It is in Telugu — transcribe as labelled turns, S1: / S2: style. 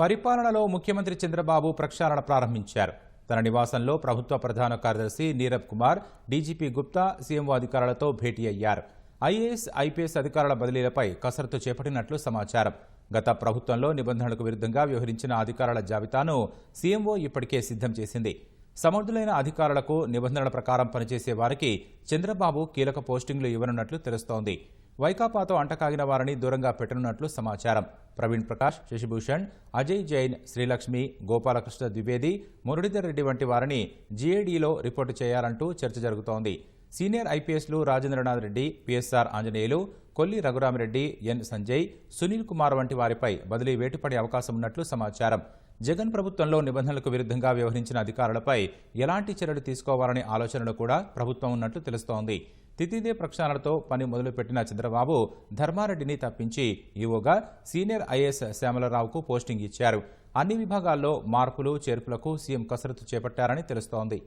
S1: పరిపాలనలో ముఖ్యమంత్రి చంద్రబాబు ప్రక్షాళన ప్రారంభించారు. తన నివాసంలో ప్రభుత్వ ప్రధాన కార్యదర్శి నీరబ్ కుమార్ డీజీపీ గుప్తా సీఎంఓ అధికారులతో భేటీ అయ్యారు. ఐఏఎస్ ఐపీఎస్ అధికారుల బదిలీలపై కసరత్తు చేపట్టినట్లు సమాచారం. గత ప్రభుత్వంలో నిబంధనలకు విరుద్ధంగా వ్యవహరించిన అధికారుల జాబితాను సీఎంఓ ఇప్పటికే సిద్ధం చేసింది. సమర్థులైన అధికారులకు నిబంధనల ప్రకారం పనిచేసే వారికి చంద్రబాబు కీలక పోస్టింగ్లు ఇవ్వనున్నట్లు తెలుస్తోంది. వైకాపాతో అంటకాగిన వారిని దూరంగా పెట్టనున్నట్లు సమాచారం. ప్రవీణ్ ప్రకాష్ శశిభూషణ్ అజయ్ జైన్ శ్రీలక్ష్మి గోపాలకృష్ణ ద్వివేది మురళీధర్ రెడ్డి వంటి వారిని జీఏడీలో రిపోర్టు చేయాలంటూ చర్చ జరుగుతోంది. సీనియర్ ఐపీఎస్లు రాజేంద్రనాథ్ రెడ్డి పిఎస్ఆర్ ఆంజనేయులు కొల్లి రఘురామిరెడ్డి ఎన్ సంజయ్ సునీల్ కుమార్ వంటి వారిపై బదిలీ వేటుపడే అవకాశం ఉన్నట్లు సమాచారం. జగన్ ప్రభుత్వంలో నిబంధనలకు విరుద్ధంగా వ్యవహరించిన అధికారులపై ఎలాంటి చర్యలు తీసుకోవాలనే ఆలోచనలు కూడా ప్రభుత్వం ఉన్నట్లు తెలుస్తోంది. తితిదే ప్రక్షాళనతో పని మొదలుపెట్టిన చంద్రబాబు ధర్మారెడ్డిని తప్పించి ఈవోగా సీనియర్ ఐఏఎస్ శ్యామలరావుకు పోస్టింగ్ ఇచ్చారు. అన్ని విభాగాల్లో మార్పులు చేర్పులకు సీఎం కసరత్తు చేపట్టారని తెలుస్తోంది.